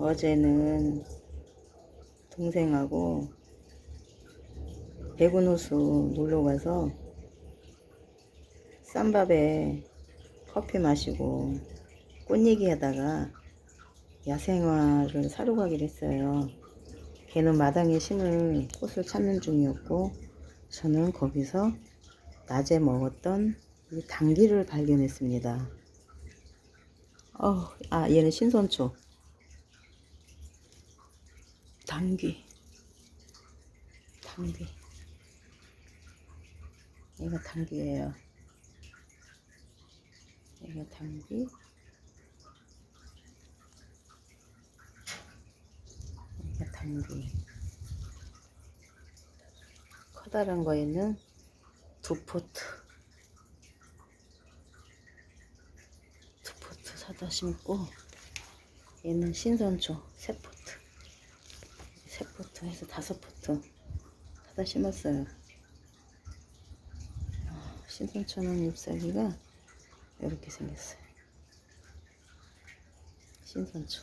어제는 동생하고 대구노수 놀러 가서 쌈밥에 커피 마시고 꽃 얘기하다가 야생화를 사러 가기로 했어요. 걔는 마당에 심을 꽃을 찾는 중이었고 저는 거기서 낮에 먹었던 이 당귀를 발견했습니다. 어, 아 얘는 신선초. 당귀. 당귀. 얘가 당귀예요. 얘가 당귀. 얘가 당귀. 커다란 거에는 두 포트. 두 포트 사다 심고 얘는 신선초 세 포트. 세 포트 해서 다섯 포트 사다 심었어요. 아, 신선초는 잎사귀가 이렇게 생겼어요. 신선초.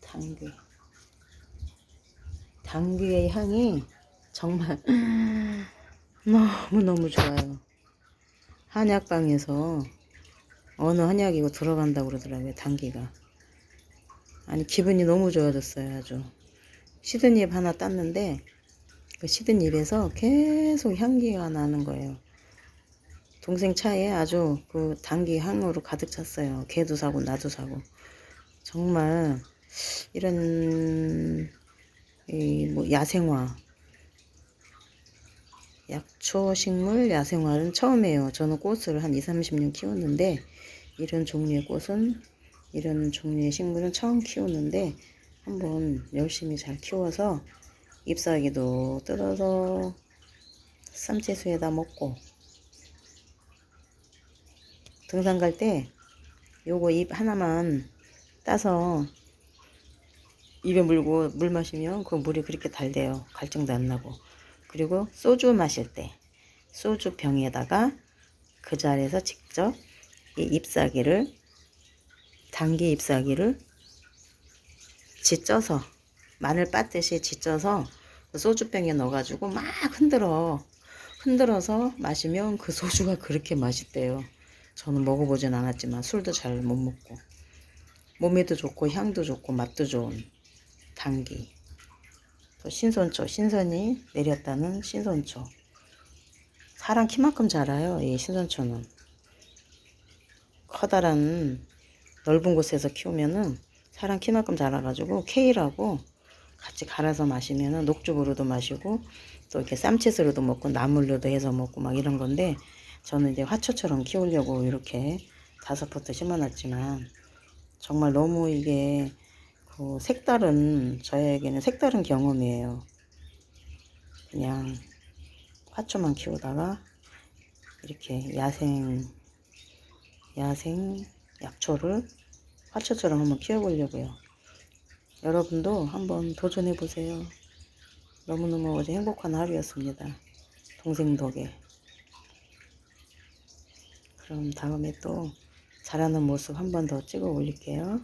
당귀. 당귀의 향이 정말 너무너무 좋아요. 한약방에서 어느 한약이고 들어간다고 그러더라고요. 당귀가. 아니 기분이 너무 좋아졌어요. 아주. 시든 잎 하나 땄는데 그 시든 잎에서 계속 향기가 나는 거예요. 동생 차에 아주 그 당귀 향으로 가득 찼어요. 걔도 사고 나도 사고. 정말 이런 이 뭐 야생화 약초 식물 야생화는 처음이에요. 저는 꽃을 한 2, 30년 키웠는데 이런 종류의 꽃은 이런 종류의 식물은 처음 키우는데 한번 열심히 잘 키워서 잎사귀도 뜯어서 쌈채수에다 먹고 등산 갈 때 요거 잎 하나만 따서 입에 물고 물 마시면 그 물이 그렇게 달대요. 갈증도 안 나고. 그리고 소주 마실 때 소주 병에다가 그 자리에서 직접 이 잎사귀를 당귀 잎사귀를 지쪄서 마늘 빻듯이 지쪄서 그 소주병에 넣어가지고 막 흔들어. 흔들어서 마시면 그 소주가 그렇게 맛있대요. 저는 먹어보진 않았지만 술도 잘 못 먹고. 몸에도 좋고 향도 좋고 맛도 좋은 당귀 또 신선초 신선이 내렸다는 신선초. 사람 키만큼 자라요 이 신선초는. 커다란 넓은 곳에서 키우면은 사람 키만큼 자라가지고 케일하고 같이 갈아서 마시면은 녹즙으로도 마시고 또 이렇게 쌈채스로도 먹고 나물로도 해서 먹고 막 이런 건데 저는 이제 화초처럼 키우려고 이렇게 다섯 포트 심어놨지만 정말 너무 이게 그 색다른 저에게는 색다른 경험이에요. 그냥 화초만 키우다가 이렇게 야생 야생 약초를 화초처럼 한번 키워보려고요. 여러분도 한번 도전해 보세요. 너무너무 어제 행복한 하루였습니다. 동생 덕에. 그럼 다음에 또 자라는 모습 한 번 더 찍어 올릴게요.